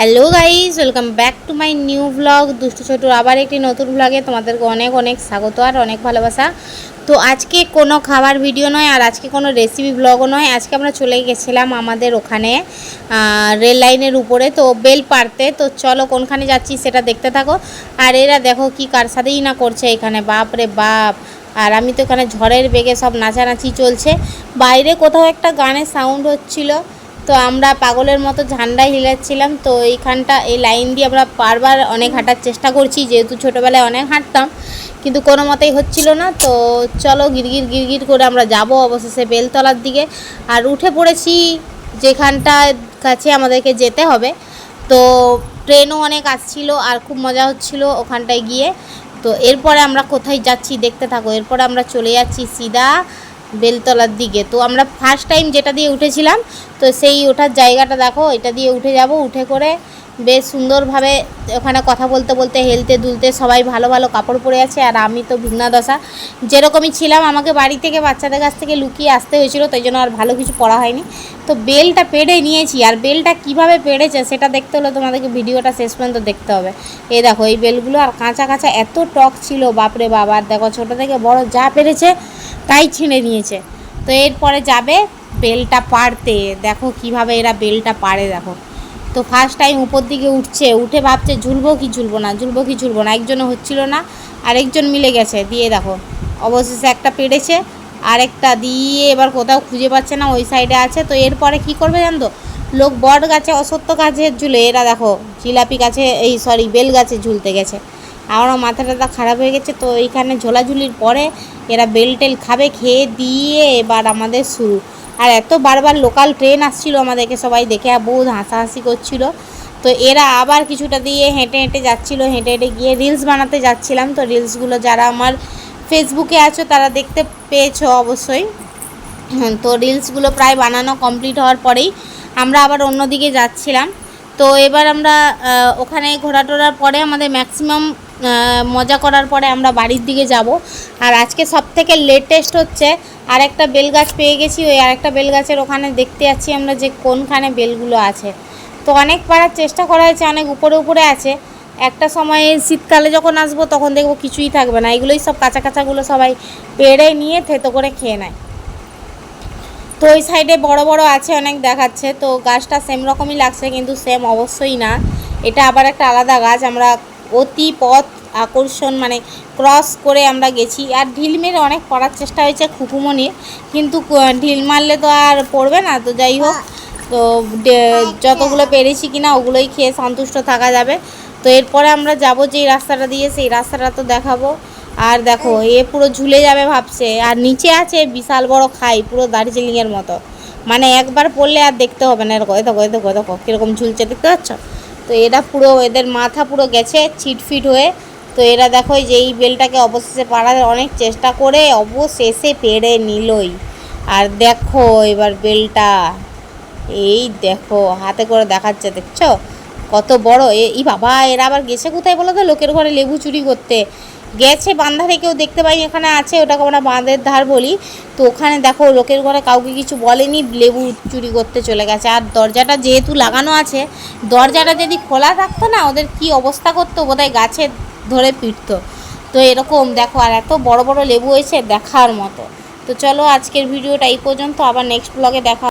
Hello guys welcome back to my new blog দুষ্টু ছোটুর আবার একটি নতুন ব্লগে তোমাদেরকে অনেক অনেক স্বাগত আর অনেক ভালোবাসা। তো আজকে কোনো খাবার ভিডিও নয় আর আজকে কোনো রেসিপি ব্লগও নয়। আজকে আমরা চলে গেছিলাম আমাদের ওখানে রেল লাইনের উপরে, তো বেল পারতে তো চলো কোনখানে যাচ্ছি সেটা দেখতে থাকো। আর এরা দেখো কি কার সাথেই না করছে এখানে। বাপ রে বাপ। আর আমি তো এখানে ঝড়ের বেগে সব নাচানাচি চলছে। বাইরে কোথাও একটা গানের সাউন্ড হচ্ছিল। তো আমরা পাগলের মতো ঝান্ডায় হিলাচ্ছিলাম, তো এইখানটা এই লাইন দিয়ে আমরা বারবার অনেক হাঁটার চেষ্টা করছি, যেহেতু ছোটোবেলায় অনেক হাঁটতাম, কিন্তু কোনো মতেই হচ্ছিল না। তো চলো গিরগির গিরগির করে আমরা যাব অবশেষে বেলতলার দিকে। আর উঠে পড়েছি যেখানটা কাছে আমাদেরকে যেতে হবে। তো ট্রেনও অনেক আসছিল আর খুব মজা হচ্ছিল ওখানটায় গিয়ে। তো এরপরে আমরা কোথায় যাচ্ছি দেখতে থাকো। এরপরে আমরা চলে যাচ্ছি সিধা বেলতলার দিকে। তো আমরা ফার্স্ট টাইম যেটা দিয়ে উঠেছিলাম, তো সেই ওঠার জায়গাটা দেখো, এটা দিয়ে উঠে যাব। উঠে করে বেশ সুন্দরভাবে ওখানে কথা বলতে বলতে, হেলতে দুলতে সবাই ভালো ভালো কাপড় পরে আছে। আর আমি তো ভিন্না দশা। যেরকমই ছিলাম, আমাকে বাড়ি থেকে বাচ্চাদের কাছ থেকে লুকিয়ে আসতে হয়েছিল, তাই জন্য আর ভালো কিছু পড়া হয়নি। তো বেলটা পেড়ে নিয়েছি। আর বেলটা কীভাবে পেড়েছে সেটা দেখতে হলে তোমাদেরকে ভিডিওটা শেষ পর্যন্ত দেখতে হবে। এই দেখো, এই বেলগুলো আর কাঁচা কাঁচা এত টক ছিল, বাপরে বাবা আর দেখো, ছোটো থেকে বড় যা পেরেছে তাই ছিঁড়ে নিয়েছে। তো এরপরে যাবে বেলটা পাড়তে। দেখো কীভাবে এরা বেলটা পাড়ে, দেখো। তো ফার্স্ট টাইম উপর দিকে উঠছে, উঠে ভাবছে, ঝুলবো কি ঝুলবো না, ঝুলবো কি ঝুলবো না? একজনে হচ্ছিল না, আরেকজন মিলে গেছে। দিয়ে দেখো, অবশেষে একটা পেড়েছে আরেকটা দিয়ে এবার কোথাও খুঁজে পাচ্ছে না, ওই সাইডে আছে। তো এরপরে কি করবে জানো তো লোক বট গাছে, অসত্য গাছে ঝুলে, এরা দেখো, জিলাপি গাছে, এই সরি বেল গাছে ঝুলতে গেছে। আমারও মাথা টাথা খারাপ হয়ে গেছে, তো এইখানে ঝোলাঝুলির পরে এরা বেল টেল খাবে, খেয়ে দিয়ে এবার আমাদের শুরু। আর এত বারবার লোকাল ট্রেন আসছিল আমাদেরকে সবাই দেখে বহুত হাসাহাসি করছিল। তো এরা আবার কিছুটা দিয়ে হেঁটে হেঁটে যাচ্ছিল, হেঁটে হেঁটে গিয়ে রিলস বানাতে যাচ্ছিলাম। তো রিলসগুলো যারা আমার ফেসবুকে আছো তারা দেখতে পেয়েছ অবশ্যই। তো রিলসগুলো প্রায় বানানো কমপ্লিট হওয়ার পরেই আমরা আবার অন্যদিকে যাচ্ছিলাম। তো এবার আমরা ওখানে ঘোরা টোরার পরে আমাদের ম্যাক্সিমাম মজা করার পরে আমরা বাড়ির দিকে যাব। আর আজকে সব থেকে লেটেস্ট হচ্ছে আর আরেকটা বেলগাছ পেয়ে গেছি। ওই আরেকটা বেলগাছের ওখানে দেখতে যাচ্ছি আমরা যে কোনখানে বেলগুলো আছে। তো অনেক পাড়ার চেষ্টা করা হয়েছে, অনেক উপরে উপরে আছে। একটা সময়ে শীতকালে যখন আসব তখন দেখব কিছুই থাকবে না। এগুলোই সব কাঁচা কাঁচাগুলো সবাই পেড়ে নিয়ে থেতো করে খেয়ে নেয়। তো ওই সাইডে বড় বড় আছে, অনেক দেখাচ্ছে। তো গাছটা সেম রকমই লাগছে, কিন্তু সেম অবশ্যই না। এটা আবার একটা আলাদা গাছ, আমরা অতি পথ আকর্ষণ মানে ক্রস করে আমরা গেছি। আর ঢিল মেরে অনেক পড়ার চেষ্টা হয়েছে খুকুমনির কিন্তু ঢিল মারলে তো আর পড়বে না তো যাই হোক। তো যতগুলো পেরেছি কিনা ওগুলোই খেয়ে সন্তুষ্ট থাকা যাবে। তো এরপরে আমরা যাব যেই রাস্তাটা দিয়ে সেই রাস্তাটা তো দেখাবো। আর দেখো এ পুরো ঝুলে যাবে ভাবছে। আর নিচে আছে বিশাল বড় খাই পুরো দার্জিলিংয়ের মতো। মানে একবার পড়লে আর দেখতে হবে না। এরকম দেখো দেখো দেখো কীরকম ঝুলছে দেখতে পাচ্ছ? তো এরা পুরো এদের মাথা পুরো গেছে ছিটফিট হয়ে। তো এরা দেখো যে এই বেলটাকে অবশেষে পাড়ার অনেক চেষ্টা করে, অবশেষে পেরে নিলই। আর দেখো এবার বেলটা, এই দেখো, হাতে করে দেখাচ্ছে, দেখছ? কত বড় এই বাবা, এরা আবার গেছে কোথায় বলো তো? লোকের ঘরে লেবু চুরি করতে। গেছে বান্ধারে কেউ দেখতে পাইনি এখানে আছে, ওটাকে আমরা বাঁধের ধার বলি। তো ওখানে দেখো, লোকের ঘরে কাউকে কিছু বলেনি, লেবু চুরি করতে চলে গেছে। আর দরজাটা যেহেতু লাগানো আছে, দরজাটা যদি খোলা থাকতো না, ওদের কি অবস্থা করতো? বোধহয় গাছে ধরে পিটতো। তো এরকম দেখো, আর এত বড় বড় লেবু হয়েছে দেখার মতো। তো চলো আজকের ভিডিওটা এই পর্যন্ত, আবার নেক্সট ব্লগে দেখা